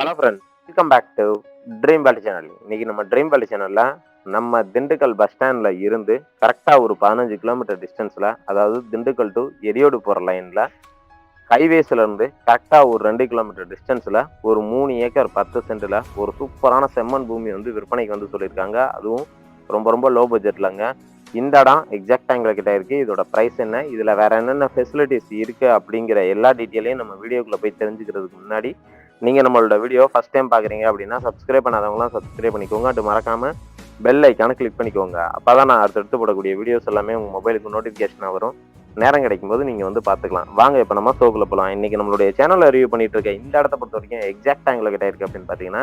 Hello friends welcome back to dream valley channel இன்னைக்கு நம்ம dream வேலி சேனலில் நம்ம திண்டுக்கல் பஸ் ஸ்டாண்டில் இருந்து கரெக்டாக ஒரு பதினஞ்சு கிலோமீட்டர் டிஸ்டன்ஸில் அதாவது திண்டுக்கல் டு எரியோடு போகிற லைனில் ஹைவேஸ்ல இருந்து கரெக்டாக ஒரு ரெண்டு கிலோமீட்டர் டிஸ்டன்ஸில் ஒரு மூணு ஏக்கர் பத்து சென்டில் ஒரு சூப்பரான செம்மன் பூமி வந்து விற்பனைக்கு வந்து சொல்லியிருக்காங்க. அதுவும் ரொம்ப ரொம்ப லோ பட்ஜெட்லங்க இந்த இடம் எக்ஸாக்ட் எங்கள்கிட்ட இருக்குது இதோட ப்ரைஸ் என்ன? இதில் வேறு என்னென்ன ஃபெசிலிட்டிஸ் இருக்குது அப்படிங்கிற எல்லா டீட்டெயிலையும் நம்ம வீடியோக்குள்ளே போய் தெரிஞ்சுக்கிறதுக்கு முன்னாடி நீங்கள் நம்மளோட வீடியோ ஃபஸ்ட் டைம் பார்க்குறீங்க அப்படின்னா சப்ஸ்கிரைப் பண்ணாதவங்களாம் சப்ஸ்கிரைப் பண்ணிக்கோங்க. அது மறக்காமல் பெல் ஐக்கான கிளிக் பண்ணிக்கோங்க. அப்போ தான் நான் அடுத்தடுத்து போடக்கூடிய வீடியோஸ் எல்லாமே உங்கள் மொபைலுக்கு நோட்டிஃபிகேஷனாக வரும். நேரம் கிடைக்கும் போது நீங்கள் வந்து பார்த்துக்கலாம் வாங்க இப்போ நம்ம ஷோக்குள்ள போகலாம் இன்றைக்கி நம்மளுடைய சேனலில் ரிவ்யூ பண்ணிட்டு இருக்க இந்த இடத்த பொறுத்த வரைக்கும் எக்ஸாக்ட் ஆங்கில கிட்ட இருக்குது அப்படின்னு பார்த்தீங்கன்னா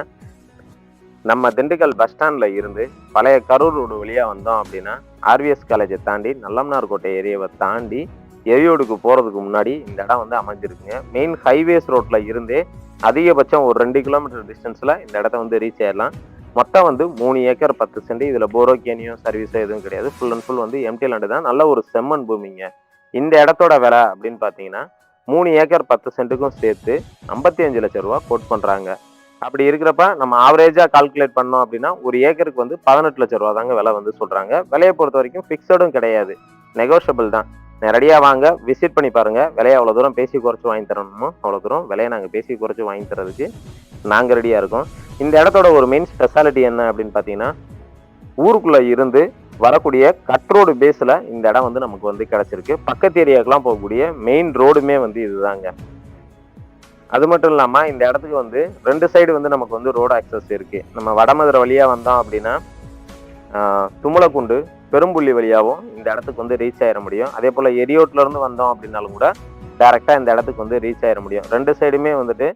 நம்ம திண்டுக்கல் பஸ் ஸ்டாண்டில் இருந்து பழைய கரூர் ரோடு வழியாக வந்தோம் அப்படின்னா ஆர்விஎஸ் காலேஜை தாண்டி நல்லம்னார் கோட்டை ஏரியாவை தாண்டி எரியோடுக்கு போகிறதுக்கு முன்னாடி இந்த இடம் வந்து அமைஞ்சிருக்குங்க. மெயின் ஹைவேஸ் ரோட்டில் இருந்தே அதிகபட்சம் ஒரு ரெண்டு கிலோமீட்டர் டிஸ்டன்ஸில் இந்த இடத்த வந்து ரீச் ஆயிடலாம். மொத்தம் வந்து மூணு ஏக்கர் பத்து சென்ட் இதில் போரோகேனியோ சர்வீஸோ எதுவும் கிடையாது. ஃபுல் அண்ட் ஃபுல் வந்து எம்டி லேண்டு தான். நல்ல ஒரு செம்மன் பூமிங்க. இந்த இடத்தோட விலை அப்படின்னு பார்த்தீங்கன்னா மூணு ஏக்கர் பத்து சென்ட்டுக்கும் சேர்த்து ஐம்பத்தி அஞ்சு லட்ச ரூபா கோட் பண்ணுறாங்க அப்படி இருக்கிறப்ப நம்ம ஆவரேஜாக கால்குலேட் பண்ணோம் அப்படின்னா ஒரு ஏக்கருக்கு வந்து பதினெட்டு லட்ச ரூபா தாங்க விலை வந்து சொல்கிறாங்க விலையை பொறுத்த வரைக்கும் ஃபிக்ஸடும் கிடையாது. நெகோஷியபிள் தான். நேரடியாக வாங்க விசிட் பண்ணி பாருங்க. விலையை அவ்வளோ தூரம் பேசி குறைச்சி வாங்கி தரணுமோ? அவ்வளோ தூரம் விலையை நாங்கள் பேசி குறைச்சி வாங்கி தரதுக்கு நாங்கள் ரெடியாக இருக்கோம். இந்த இடத்தோட ஒரு மெயின் ஸ்பெஷாலிட்டி என்ன அப்படின்னு பார்த்தீங்கன்னா ஊருக்குள்ளே இருந்து வரக்கூடிய கட் ரோடு பேஸில் இந்த இடம் வந்து நமக்கு வந்து கிடச்சிருக்கு. பக்கத்து ஏரியாவுக்குலாம் போகக்கூடிய மெயின் ரோடுமே வந்து இதுதாங்க. அது மட்டும் இல்லாமல் இந்த இடத்துக்கு வந்து ரெண்டு சைடு வந்து நமக்கு வந்து ரோடு ஆக்சஸ் இருக்குது நம்ம வடமதுரை வழியாக வந்தோம் அப்படின்னா ஆஹ், தும்மலக்குண்டு பெரும்புள்ளி வழியாகவும் இந்த இடத்துக்கு வந்து ரீச் ஆயிட முடியும். அதே போல் எரியோட்லேருந்து வந்தோம் அப்படின்னாலும் கூட டேரெக்டாக இந்த இடத்துக்கு வந்து ரீச் ஆயிட முடியும். ரெண்டு சைடுமே வந்துட்டு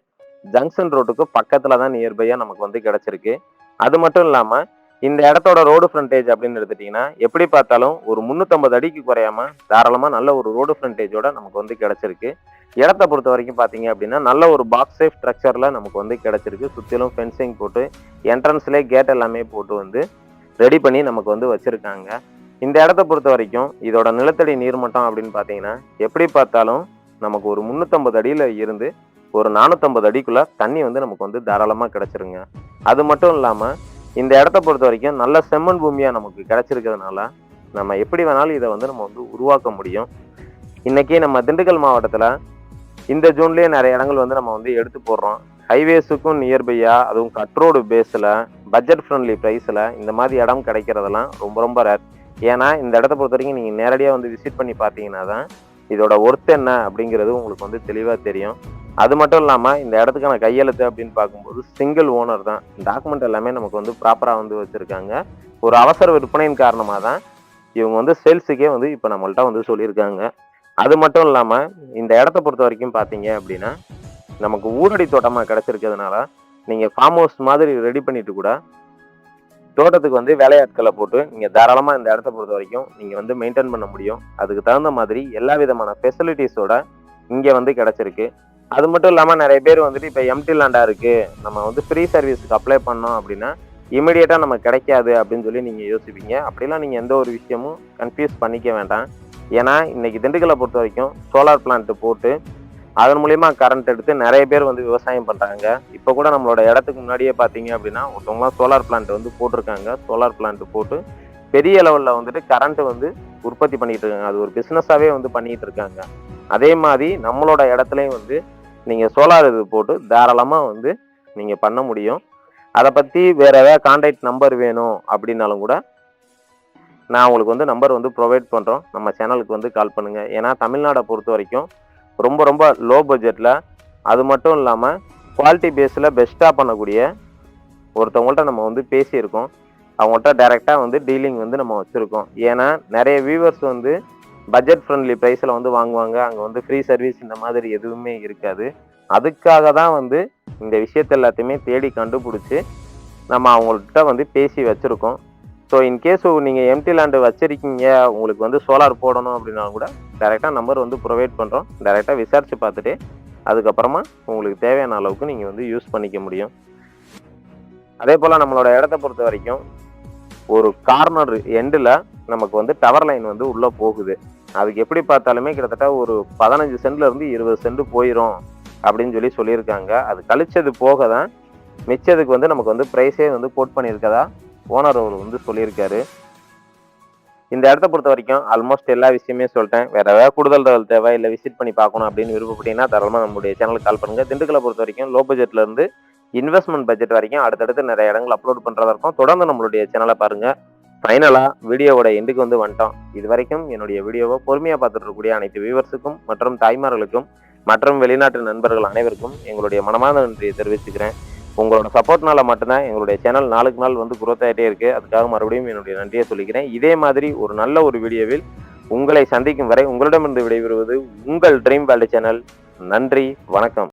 ஜங்ஷன் ரோட்டுக்கு பக்கத்தில் தான் நியர்பையாக நமக்கு வந்து கிடச்சிருக்கு. அது மட்டும் இல்லாமல் இந்த இடத்தோட ரோடு ஃப்ரண்டேஜ் அப்படின்னு எடுத்துட்டிங்கன்னா எப்படி பார்த்தாலும் ஒரு முந்நூற்றம்பது அடிக்கு குறையாம தாராளமாக நல்ல ஒரு ரோடு ஃப்ரண்டேஜோட நமக்கு வந்து கிடச்சிருக்கு. இடத்த பொறுத்த வரைக்கும் பார்த்தீங்க அப்படின்னா நல்ல ஒரு பாக்ஸ் சேஃப் ஸ்ட்ரக்சரில் நமக்கு வந்து கிடச்சிருக்கு. சுற்றிலும் ஃபென்சிங் போட்டு என்ட்ரன்ஸ்லேயே கேட் எல்லாமே போட்டு வந்து ரெடி பண்ணி நமக்கு வந்து வச்சுருக்காங்க. இந்த இடத்த பொறுத்த வரைக்கும் இதோட நிலத்தடி நீர்மட்டம் அப்படின்னு பார்த்தீங்கன்னா எப்படி பார்த்தாலும் நமக்கு ஒரு முந்நூற்றம்பது அடியில் இருந்து ஒரு நானூற்றம்பது அடிக்குள்ள தண்ணி வந்து நமக்கு வந்து தாராளமாக கிடச்சிருங்க. அது மட்டும் இல்லாமல் இந்த இடத்த பொறுத்த வரைக்கும் நல்ல செம்மண் பூமியாக நமக்கு கிடச்சிருக்கிறதுனால நம்ம எப்படி வேணாலும் இதை வந்து நம்ம வந்து உருவாக்க முடியும். இன்றைக்கி நம்ம திண்டுக்கல் மாவட்டத்தில் இந்த ஜூன்லேயே நிறைய இடங்கள் வந்து நம்ம வந்து எடுத்து போடுறோம். ஹைவேஸுக்கும் நியர்பையாக அதுவும் கட்ரோடு பேஸில் பட்ஜெட் ஃப்ரெண்ட்லி ப்ரைஸில் இந்த மாதிரி இடம் கிடைக்கிறதெல்லாம் ரொம்ப ரொம்ப ரேர் ஏன்னா இந்த இடத்த பொறுத்த வரைக்கும் நீங்கள் நேரடியாக வந்து விசிட் பண்ணி பார்த்தீங்கன்னா தான் இதோட ஒர்த் என்ன அப்படிங்கிறது உங்களுக்கு வந்து தெளிவாக தெரியும். அது மட்டும் இல்லாமல் இந்த இடத்துக்கான கையெழுத்து அப்படின்னு பார்க்கும்போது சிங்கிள் ஓனர் தான். டாக்குமெண்ட் எல்லாமே நமக்கு வந்து ப்ராப்பராக வந்து வச்சுருக்காங்க. ஒரு அவசர விற்பனையின் காரணமாக தான் இவங்க வந்து சேல்ஸுக்கே வந்து இப்போ நம்மள்ட்ட வந்து சொல்லியிருக்காங்க. அது மட்டும் இல்லாமல் இந்த இடத்த பொறுத்த வரைக்கும் பார்த்தீங்க அப்படின்னா நமக்கு ஊரடி தோட்டமாக கிடச்சிருக்கிறதுனால நீங்கள் ஃபார்ம் ஹவுஸ் மாதிரி ரெடி பண்ணிட்டு கூட தோட்டத்துக்கு வந்து வேலையாட்களை போட்டு நீங்கள் தாராளமாக இந்த இடத்த பொறுத்த வரைக்கும் நீங்கள் வந்து மெயின்டைன் பண்ண முடியும். அதுக்கு தகுந்த மாதிரி எல்லா விதமான ஃபெசிலிட்டிஸோட இங்கே வந்து கிடச்சிருக்கு. அது மட்டும் இல்லாமல் நிறைய பேர் வந்துட்டு இப்போ எம்டி லேண்டாக இருக்குது நம்ம வந்து ஃப்ரீ சர்வீஸுக்கு அப்ளை பண்ணோம் அப்படின்னா இமீடியட்டாக நம்ம கிடைக்காது அப்படின்னு சொல்லி நீங்கள் யோசிப்பீங்க. அப்படிலாம் நீங்கள் எந்த ஒரு விஷயமும் கன்ஃபியூஸ் பண்ணிக்க வேண்டாம். ஏன்னா இன்னைக்கு திண்டுக்கலை பொறுத்த வரைக்கும் சோலார் பிளான்ட்டு போட்டு அதன் மூலியமா கரண்ட் எடுத்து நிறைய பேர் வந்து விவசாயம் பண்றாங்க. இப்போ கூட நம்மளோட இடத்துக்கு முன்னாடியே பார்த்தீங்க அப்படின்னா ஒருத்தவங்களாம் சோலார் பிளான்ட் வந்து போட்டிருக்காங்க. சோலார் பிளான்ட் போட்டு பெரிய லெவலில் வந்துட்டு கரண்ட் வந்து உற்பத்தி பண்ணிட்டு இருக்காங்க. அது ஒரு பிஸ்னஸாகவே வந்து பண்ணிட்டு இருக்காங்க. அதே மாதிரி நம்மளோட இடத்துலையும் வந்து நீங்கள் சோலார் இது போட்டு தாராளமாக வந்து நீங்கள் பண்ண முடியும். அதை பற்றி வேற ஏதாவது கான்டாக்ட் நம்பர் வேணும் அப்படின்னாலும் கூட நான் உங்களுக்கு வந்து நம்பர் வந்து ப்ரொவைட் பண்ணுறோம் நம்ம சேனலுக்கு வந்து கால் பண்ணுங்கள் ஏன்னா தமிழ்நாடை பொறுத்த வரைக்கும் ரொம்ப ரொம்ப லோ பட்ஜெட்டில் அது மட்டும் இல்லாமல் குவாலிட்டி பேஸில் பெஸ்ட்டாக பண்ணக்கூடிய ஒருத்தவங்கள்ட்ட நம்ம வந்து பேசியிருக்கோம். அவங்கள்ட்ட டைரெக்டாக வந்து டீலிங் வந்து நம்ம வச்சுருக்கோம். ஏன்னா நிறைய வியூவர்ஸ் வந்து பட்ஜெட் ஃப்ரெண்ட்லி ப்ரைஸில் வந்து வாங்குவாங்க. அங்கே வந்து ஃப்ரீ சர்வீஸ் இந்த மாதிரி எதுவுமே இருக்காது. அதுக்காக தான் வந்து இந்த விஷயத்த எல்லாத்தையுமே தேடி கண்டுபிடிச்சி நம்ம அவங்கள்ட்ட வந்து பேசி வச்சுருக்கோம். ஸோ இன்கேஸ் நீங்கள் எம்டி லேண்டு வச்சிருக்கீங்க உங்களுக்கு வந்து சோலார் போடணும் அப்படின்னாலும் கூட டைரெக்டாக நம்பர் வந்து ப்ரொவைட் பண்ணுறோம் டைரெக்டாக விசாரித்து பார்த்துட்டு அதுக்கப்புறமா உங்களுக்கு தேவையான அளவுக்கு நீங்கள் வந்து யூஸ் பண்ணிக்க முடியும். அதே போல் நம்மளோட இடத்த பொறுத்த வரைக்கும் ஒரு கார்னர் எண்டில் நமக்கு வந்து டவர் லைன் வந்து உள்ளே போகுது. அதுக்கு எப்படி பார்த்தாலுமே கிட்டத்தட்ட ஒரு பதினஞ்சு சென்ட்லேருந்து இருபது சென்ட் போயிடும் அப்படின்னு சொல்லி சொல்லியிருக்காங்க. அது கழிச்சது போக தான் மிச்சதுக்கு வந்து நமக்கு வந்து ப்ரைஸே வந்து கோட் பண்ணியிருக்கதா? ஓனர் அவர் வந்து சொல்லியிருக்காரு. இந்த இடத்த பொறுத்த வரைக்கும் ஆல்மோஸ்ட் எல்லா விஷயமே சொல்லிட்டேன். வேற ஏதாவது கூடுதல் தகவல் தேவை இல்லை விசிட் பண்ணி பார்க்கணும் அப்படின்னு விருப்பப்பட்டீங்கன்னா தாராளமாக நம்மளுடைய சேனலுக்கு கால் பண்ணுங்கள் திண்டுக்கலை பொறுத்த வரைக்கும் லோ பட்ஜெட்லேருந்து இன்வெஸ்ட்மெண்ட் பட்ஜெட் வரைக்கும் அடுத்தடுத்து நிறைய இடங்கள் அப்லோட் பண்ணுறதா இருக்கும். தொடர்ந்து நம்மளுடைய சேனலை பாருங்கள் ஃபைனலாக வீடியோவோட எண்டுக்கு வந்து வந்துட்டோம். இது வரைக்கும் என்னுடைய வீடியோவை பொறுமையாக பார்த்துட்டு இருக்கக்கூடிய அனைத்து வியூவர்ஸுக்கும் மற்றும் தாய்மார்களுக்கும் மற்றும் வெளிநாட்டு நண்பர்கள் அனைவருக்கும் எங்களுடைய மனமான நன்றியை தெரிவிச்சுக்கிறேன். உங்களோட சப்போர்ட்னால மட்டும்தான் எங்களுடைய சேனல் நாளுக்கு நாள் வந்து குரோத் ஆகிட்டே இருக்கு. அதுக்காக மறுபடியும் என்னுடைய நன்றியை சொல்லிக்கிறேன். இதே மாதிரி ஒரு நல்ல ஒரு வீடியோவில் உங்களை சந்திக்கும் வரை உங்களிடமிருந்து விடைபெறுவது உங்கள் ட்ரீம் வேல்டு சேனல் நன்றி வணக்கம்.